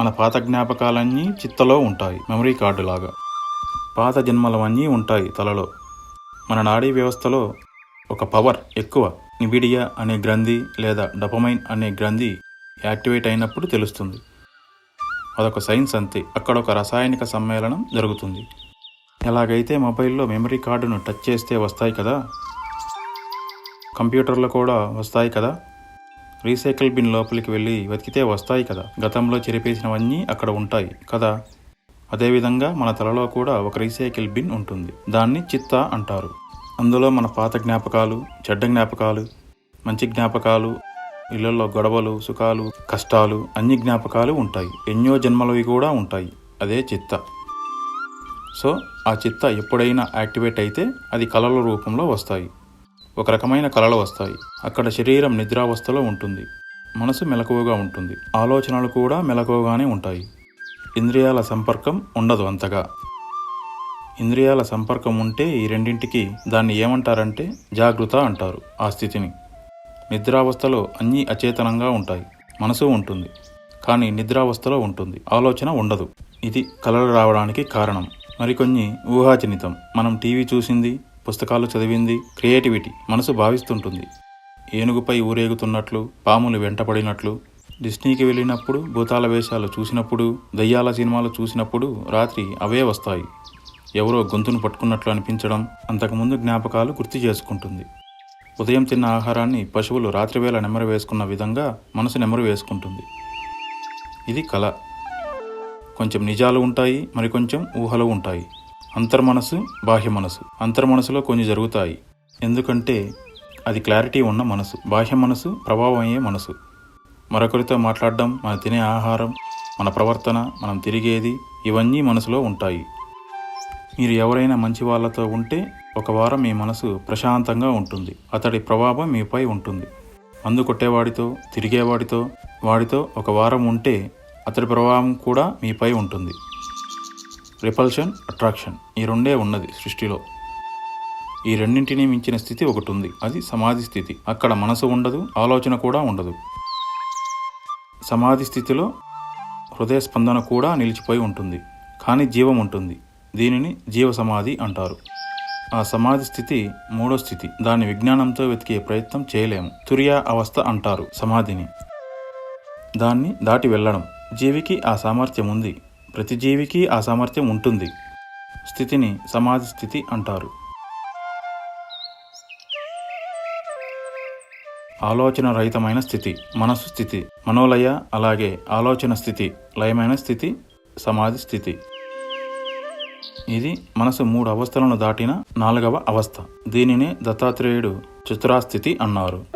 మన పాత జ్ఞాపకాలన్నీ చిత్తలో ఉంటాయి మెమరీ కార్డు లాగా. పాత జన్మలవన్నీ ఉంటాయి తలలో. మన నాడీ వ్యవస్థలో ఒక పవర్ ఎక్కువ నిబిడియా అనే గ్రంథి లేదా డపమైన్ అనే గ్రంథి యాక్టివేట్ అయినప్పుడు తెలుస్తుంది. అదొక సైన్స్ అంతే అక్కడ ఒక రసాయనిక సమ్మేళనం జరుగుతుంది. ఎలాగైతే మొబైల్లో మెమరీ కార్డును టచ్ చేస్తే వస్తాయి కదా కంప్యూటర్లో కూడా వస్తాయి కదా రీసైకిల్ బిన్ లోపలికి వెళ్ళి వెతికితే వస్తాయి కదా. గతంలో చెరిపేసినవన్నీ అక్కడ ఉంటాయి కదా. అదేవిధంగా మన తలలో కూడా ఒక రీసైకిల్ బిన్ ఉంటుంది. దాన్ని చిత్త అంటారు. అందులో మన పాత జ్ఞాపకాలు చెడ్డ జ్ఞాపకాలు మంచి జ్ఞాపకాలు ఇళ్ళలో గొడవలు సుఖాలు కష్టాలు అన్ని జ్ఞాపకాలు ఉంటాయి. ఎన్నో జన్మలవి కూడా ఉంటాయి. అదే చిత్త. సో ఆ చిత్త ఎప్పుడైనా యాక్టివేట్ అయితే అది కళల రూపంలో వస్తాయి. ఒక రకమైన కళలు వస్తాయి. అక్కడ శరీరం నిద్రావస్థలో ఉంటుంది. మనసు మెలకువగా ఉంటుంది. ఆలోచనలు కూడా మెలకువగానే ఉంటాయి. ఇంద్రియాల సంపర్కం ఉండదు అంతగా. ఇంద్రియాల సంపర్కం ఉంటే ఈ రెండింటికి దాన్ని ఏమంటారంటే జాగృత అంటారు ఆ స్థితిని. నిద్రావస్థలో అన్నీ అచేతనంగా ఉంటాయి. మనసు ఉంటుంది. కానీ నిద్రావస్థలో ఉంటుంది. ఆలోచన ఉండదు. ఇది కలలు రావడానికి కారణం. మరికొన్ని ఊహాజనితం. మనం టీవీ చూసింది పుస్తకాలు చదివింది క్రియేటివిటీ మనసు భావిస్తుంటుంది. ఏనుగుపై ఊరేగుతున్నట్లు పాములు వెంటపడినట్లు డిస్నీకి వెళ్ళినప్పుడు భూతాల వేషాలు చూసినప్పుడు దయ్యాల సినిమాలు చూసినప్పుడు రాత్రి అవే వస్తాయి. ఎవరో గొంతును పట్టుకున్నట్లు అనిపించడం అంతకుముందు జ్ఞాపకాలు గుర్తు చేసుకుంటుంది. ఉదయం తిన్న ఆహారాన్ని పశువులు రాత్రివేళ నెమరు వేసుకున్న విధంగా మనసు నెమరు వేసుకుంటుంది. ఇది కళ. కొంచెం నిజాలు ఉంటాయి మరికొంచెం ఊహలు ఉంటాయి. అంతర్మనసు బాహ్య మనసు అంతర్మనసులో కొన్ని జరుగుతాయి. ఎందుకంటే అది క్లారిటీ ఉన్న మనసు బాహ్య మనసు ప్రభావం అయ్యే మనసు మరొకరితో మాట్లాడడం మన తినే ఆహారం మన ప్రవర్తన మనం తిరిగేది ఇవన్నీ మనసులో ఉంటాయి. మీరు ఎవరైనా మంచి వాళ్ళతో ఉంటే ఒక వారం మీ మనసు ప్రశాంతంగా ఉంటుంది. అతడి ప్రభావం మీపై ఉంటుంది. మందు కొట్టేవాడితో తిరిగేవాడితో వాడితో ఒక వారం ఉంటే అతడి ప్రభావం కూడా మీపై ఉంటుంది. రిపల్షన్ అట్రాక్షన్ ఈ రెండే ఉన్నది సృష్టిలో. ఈ రెండింటినీ మించిన స్థితి ఒకటి ఉంది అది సమాధి స్థితి. అక్కడ మనసు ఉండదు ఆలోచన కూడా ఉండదు. సమాధి స్థితిలో హృదయ స్పందన కూడా నిలిచిపోయి ఉంటుంది. కానీ జీవం ఉంటుంది. దీనిని జీవ సమాధి అంటారు. ఆ సమాధి స్థితి మూడో స్థితి. దాన్ని విజ్ఞానంతో వెతికే ప్రయత్నం చేయలేము. తురియా అవస్థ అంటారు సమాధిని. దాన్ని దాటి వెళ్ళడం. జీవికి ఆ సామర్థ్యం ఉంది. ప్రతి జీవికి ఆ సామర్థ్యం ఉంటుంది. స్థితిని సమాధి స్థితి అంటారు. ఆలోచన రహితమైన స్థితి మనసు స్థితి మనోలయ అలాగే ఆలోచన స్థితి లయమైన స్థితి సమాధి స్థితి. ఇది మనసు మూడు అవస్థలను దాటిన నాలుగవ అవస్థ. దీనినే దత్తాత్రేయుడు చతురాస్థితి అన్నారు.